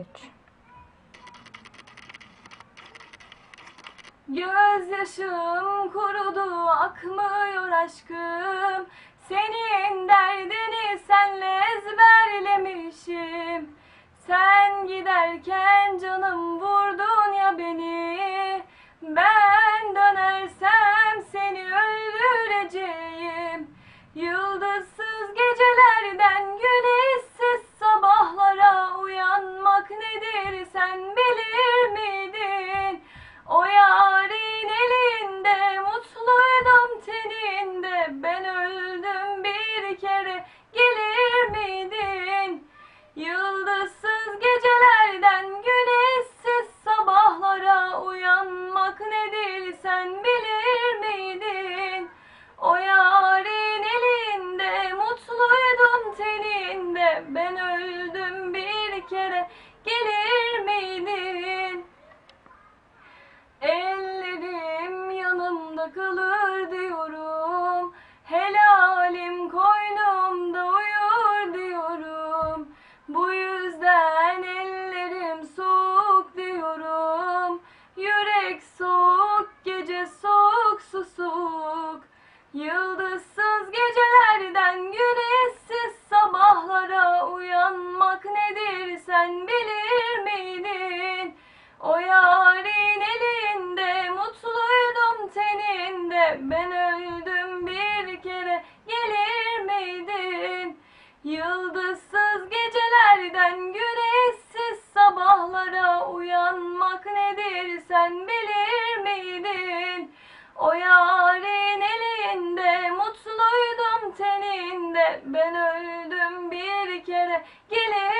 3 Gözyaşım kurudu akmıyor aşkım. Senin derdini senle ezberlemişim. Sen giderken canım vurdun ya beni. Ben dönersem seni öldüreceğim. Yıldızsız gecelerden sen bilir miydin? O yarın elinde mutluydum teninde ben öldüm bir kere gelir miydin? Yıldızsız gecelerden güneşsiz sabahlara uyanmak nedir sen bilir miydin? O yarın elinde mutluydum teninde ben öldüm bir kere gelir miydin? Ellerim kalır diyorum. Helalim koynumda uyur diyorum. Bu yüzden ellerim soğuk diyorum. Yürek soğuk gece soğuk su soğuk. Yıldızsız gecelerden güneşsiz sabahlara uyanmak nedir sen bilir ben öldüm bir kere gelir miydin? Yıldızsız gecelerden güneşsiz sabahlara uyanmak nedir sen bilir miydin? O yarın elinde mutluydum teninde ben öldüm bir kere gelir